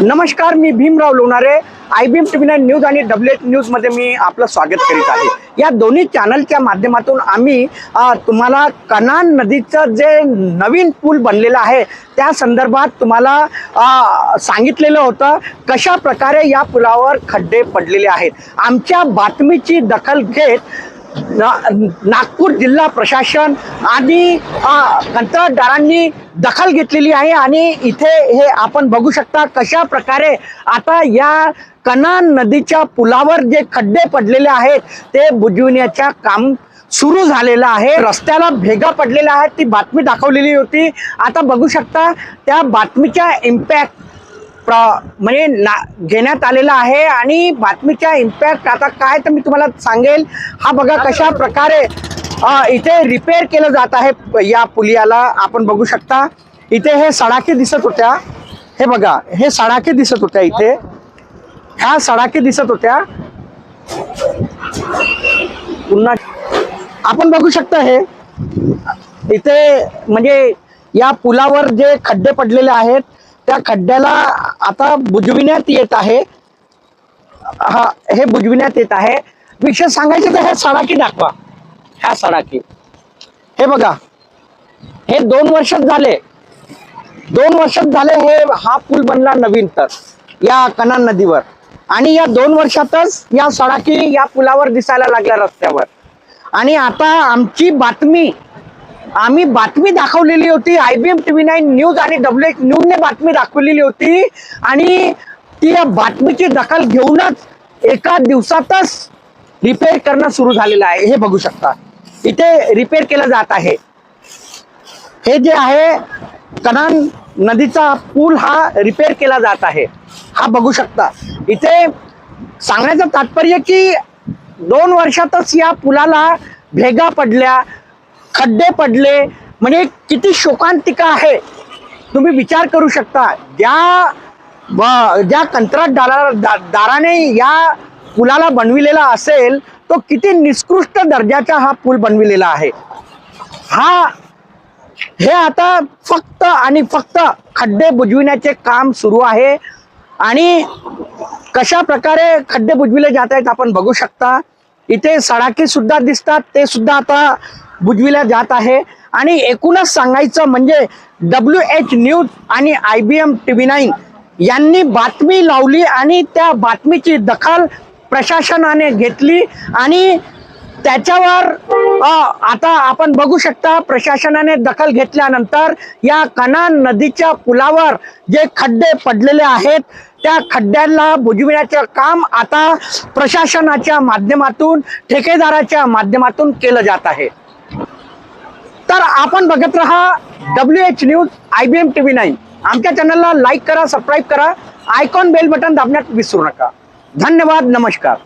नमस्कार मी Bhimrao Lonare. I B M T V news आणि W H न्यूजमध्ये मी आपलं स्वागत करीत आहे. या दोन्ही चॅनलच्या माध्यमातून आम्ही तुम्हाला कनान नदीचं जे नवीन पूल बनलेलं आहे त्या संदर्भात तुम्हाला सांगितलेलं होतं कशा प्रकारे या पुलावर खड्डे पडलेले आहेत. आमच्या बातमीची दखल घेत नागपूर जिल्हा प्रशासन आणि कंत्राटदारांनी दखल घेतलेली आहे आणि इथे हे आपण बघू शकता कशा प्रकारे आता या कनान नदीच्या पुलावर जे खड्डे पडलेले आहेत ते बुजविण्याच्या काम सुरू झालेलं आहे. रस्त्याला भेगा पडलेल्या आहेत ती बातमी दाखवलेली होती. आता बघू शकता त्या बातमीच्या इम्पॅक्ट प्र म्हणजे ना घेण्यात आलेला आहे आणि बातमीच्या इम्पॅक्ट आता काय तर मी तुम्हाला सांगेल. हा बघा कशा प्रकारे इथे रिपेअर केलं जात आहे या पुलियाला. आपण बघू शकता. इथे हे सडाके दिसत होत्या. हे बघा हे सडाके दिसत होत्या इथे. ह्या सडाके दिसत होत्या. पुन्हा आपण बघू शकता हे. इथे म्हणजे या पुलावर जे खड्डे पडलेले आहेत त्या खड्ड्याला आता बुजविण्यात येत आहे. हा हे बुजविण्यात येत आहे. विषय सांगायचं तर हे सडाकी दाखवा. ह्या सडाकी. हे बघा. हे दोन वर्षात झाले. दोन वर्षात झाले हे हा पूल बनला नवीन तर या कनान नदीवर. आणि या दोन वर्षातच या सडाकी या पुलावर दिसायला लागल्या रस्त्यावर. आणि आता आमची बातमी आम्ही बातमी दाखवलेली होती. I B M T V nine news आणि डब्ल्यू एच न्यूजने बातमी दाखवलेली होती. आणि ती या बातमीची दखल घेऊनच एका दिवसातच रिपेअर करणं सुरू झालेलं आहे. हे बघू शकता. इथे रिपेअर केलं जात आहे. हे जे आहे कनान नदीचा पूल हा रिपेअर केला जात आहे. हा बघू शकता. इथे सांगण्याचं तात्पर्य की दोन वर्षातच या पुलाला भेगा पडल्या. खड्डे पडले म्हणजे किती शोकांतिका आहे. तुम्ही विचार करू शकता ज्या ज्या कंत्राटदारा दा- दाराने या पुलाला बनविलेला असेल तो किती निकृष्ट दर्जाचा हा पूल बनविलेला आहे. हा हे आता फक्त आणि फक्त खड्डे बुजविण्याचे काम सुरू आहे आणि कशा प्रकारे खड्डे बुजविले जात आहेत आपण बघू शकता. इथे सडाकी सुद्धा दिसतात ते सुद्धा आता बुजविल्या जात आहे. आणि एकूणच सांगायचं म्हणजे डब्ल्यू एच न्यूज आणि I B M T V nine यांनी बातमी लावली आणि त्या बातमीची दखल प्रशासनाने घेतली आणि त्याच्यावर आता आपण बघू शकता प्रशासनाने दखल घेतल्यानंतर या कना नदीच्या पुलावर जे खड्डे पडलेले आहेत त्या खड्ड्यांना बुजविण्याचं काम आता प्रशासनाच्या माध्यमातून ठेकेदाराच्या माध्यमातून केलं जात आहे. तर आपण बघत राहा W H news I B M T V nine आमच्या चॅनलला लाईक करा सबस्क्राईब करा. आयकॉन बेल बटन दाबण्यात विसरू नका. धन्यवाद नमस्कार.